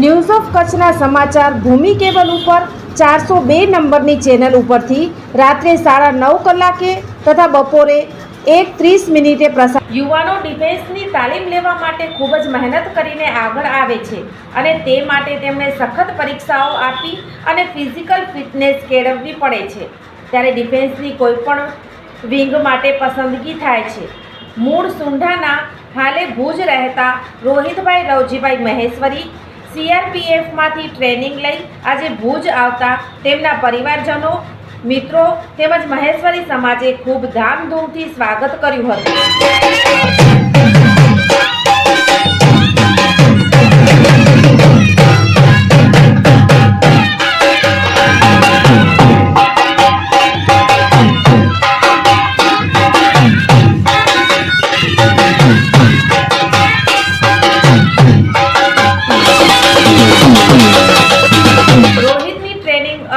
news of કચ્છના સમાચાર ભૂમિ cable ઉપર ચારસો બે નંબરની ચેનલ ઉપરથી રાત્રે સાડા નવ કલાકે તથા બપોરે એક ત્રીસ મિનિટે પ્રસાર યુવાનો ડિફેન્સની તાલીમ લેવા માટે ખૂબ જ મહેનત કરીને આગળ આવે છે અને તે માટે તેમણે સખત પરીક્ષાઓ આપી અને ફિઝિકલ ફિટનેસ કેળવવી પડે છે. ત્યારે ડિફેન્સની કોઈપણ વિંગ માટે પસંદગી થાય છે. મૂળ સુંઢાના હાલે ભુજ રહેતા રોહિતભાઈ રવજીભાઈ મહેશ્વરી સીઆરપીએફમાંથી ટ્રેનિંગ લઈ આજે ભુજ આવતા તેમના પરિવારજનો, મિત્રો તેમજ મહેશ્વરી સમાજે ખૂબ ધામધૂમથી સ્વાગત કર્યું હતું.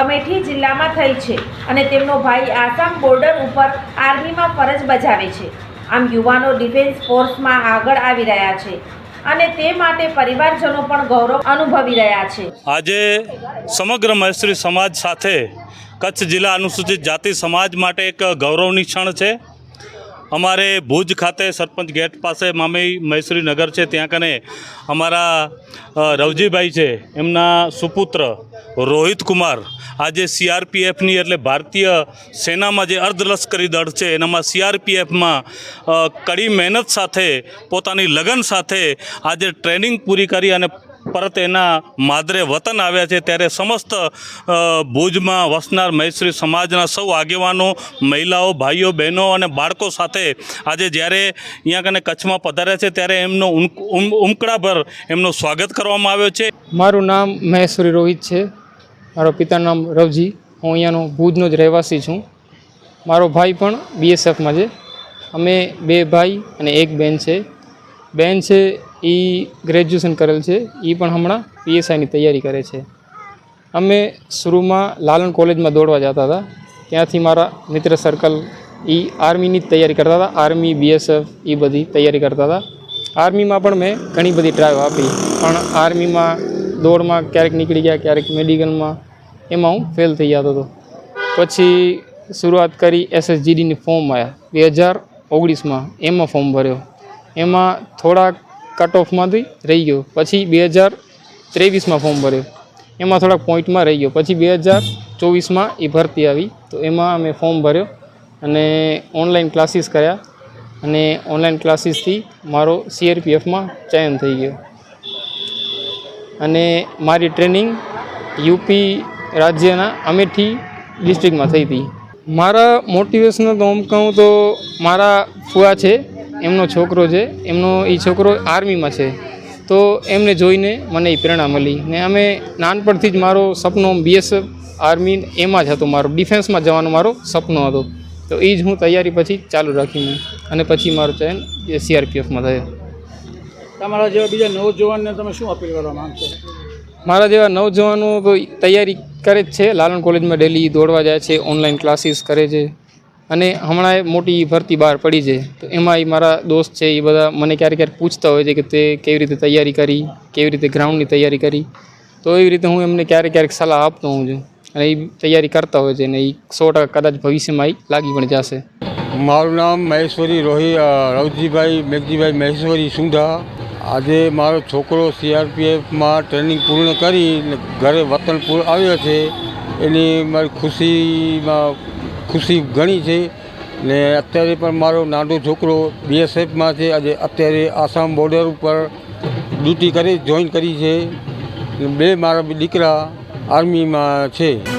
અમેઠી જિલ્લામાં થઈ છે અને તેમનો ભાઈ આસામ બોર્ડર ઉપર આર્મીમાં ફરજ બજાવે છે. આમ યુવાનો ડિફેન્સ ફોર્સમાં આગળ આવી રહ્યા છે અને તે માટે પરિવારજનો પણ ગૌરવ અનુભવી રહ્યા છે. આજે સમગ્ર મહેશ્રી સમાજ સાથે કચ્છ જિલ્લા અનુસૂચિત જાતિ સમાજ માટે એક ગૌરવની ક્ષણ છે. અમારે ભુજ ખાતે સરપંચ ગેટ પાસે મામી મૈસુરી નગર છે, ત્યાં કને અમારા રવજીભાઈ છે, એમના સુપુત્ર રોહિત કુમાર આજે સીઆરપીએફની એટલે ભારતીય સેનામાં જે અર્ધલશ્કરી દળ છે, એનામાં સીઆરપીએફમાં કડી મહેનત સાથે, પોતાની લગન સાથે આજે ટ્રેનિંગ પૂરી કરી અને પરત એના માદરે વતન આવ્યા છે, ત્યારે સમસ્ત ભુજમાં વસનાર મહેશ્રી સમાજના સૌ આગેવાનો, મહિલાઓ, ભાઈઓ, બહેનો અને બાળકો સાથે આજે જ્યારે અહીંયા કને કચ્છમાં પધાર્યા છે, ત્યારે એમનો ઉમ- ઉમ- ઉમકડાભર એમનું સ્વાગત કરવામાં આવ્યો છે. મારું નામ મહેશ્વરી રોહિત છે. મારો પિતાનું નામ રવજી. હું અહીંયાનો ભુજનો જ રહેવાસી છું. મારો ભાઈ પણ બીએસએફમાં છે. અમે બે ભાઈ અને એક બહેન છે. બેન છે એ ગ્રેજ્યુએશન કરેલ છે. એ પણ હમણાં પીએસઆઈની તૈયારી કરે છે. અમે શરૂમાં લાલન કોલેજમાં દોડવા જતા હતા. ત્યાંથી મારા મિત્ર સર્કલ એ આર્મીની જ તૈયારી કરતા હતા. આર્મી બીએસએફ એ બધી તૈયારી કરતા હતા. આર્મીમાં પણ મેં ઘણી બધી ટ્રાયો આપી. પણ આર્મીમાં દોડમાં ક્યારેક નીકળી ગયા, ક્યારેક મેડિકલમાં એમાં હું ફેલ થઈ જતો હતો. પછી શરૂઆત કરી એસએસજીડીની ફોર્મ આવ્યા બે હજાર ઓગણીસમાં એમાં ફોર્મ ભર્યો. એમાં થોડાક કટ ઓફમાંથી રહી ગયો. પછી બે હજાર ત્રેવીસમાં ફોર્મ ભર્યો. એમાં થોડાક પોઈન્ટમાં રહી ગયો. પછી બે હજાર ચોવીસમાં એ ભરતી આવી. તો એમાં મેં ફોર્મ ભર્યો અને ઓનલાઈન ક્લાસીસ કર્યા. અને ઓનલાઈન ક્લાસીસથી મારો સીઆરપીએફમાં ચયન થઈ ગયો. અને મારી ટ્રેનિંગ યુપી રાજ્યના અમેઠી ડિસ્ટ્રિક્ટમાં થઈ હતી. મારા મોટિવેશનલ તો આમ કહું તો મારા ફુવા છે. એમનો છોકરો છે એમનો એ છોકરો આર્મીમાં છે. તો એમને જોઈને મને એ પ્રેરણા મળી ને અમે નાનપણથી જ મારો સપનો બીએસએફ આર્મી એમાં જ હતો મારો ડિફેન્સમાં જવાનો મારો સપનો હતો. તો એ જ હું તૈયારી પછી ચાલુ રાખી મેં અને પછી મારો ચયન સીઆરપીએફમાં થયો. તમારા જેવા બીજા નવજવાનને તમે શું અપીલ કરવા માગશો? મારા જેવા નવજવાનો તો તૈયારી કરે જ છે લાલન કોલેજમાં ડેલી દોડવા જાય છે ઓનલાઈન ક્લાસીસ કરે છે. અને હમણાં મોટી ભરતી બહાર પડી છે. તો એમાં એ મારા દોસ્ત છે, એ બધા મને ક્યારેક ક્યારેક પૂછતા હોય છે કે તે કેવી રીતે તૈયારી કરી, કેવી રીતે ગ્રાઉન્ડની તૈયારી કરી. તો એવી રીતે હું એમને ક્યારેક ક્યારેક સલાહ આપતો હોઉં છું. અને એ તૈયારી કરતા હોય છે અને એ સો ટકા કદાચ ભવિષ્યમાં એ લાગી પણ જશે. મારું નામ મહેશ્વરી રોહિ રવજીભાઈ, મેઘજીભાઈ મહેશ્વરી સુંધા આજે મારો છોકરો સીઆરપીએફમાં ટ્રેનિંગ પૂર્ણ કરી ઘરે વતન આવ્યો છે. એની મારી ખુશીમાં ખુશી ઘણી છે ને અત્યારે પણ મારો નાનો છોકરો બીએસએફમાં છે. આજે અત્યારે આસામ બોર્ડર ઉપર ડ્યુટી કરી જોઈન કરી છે. બે મારા દીકરા આર્મીમાં છે.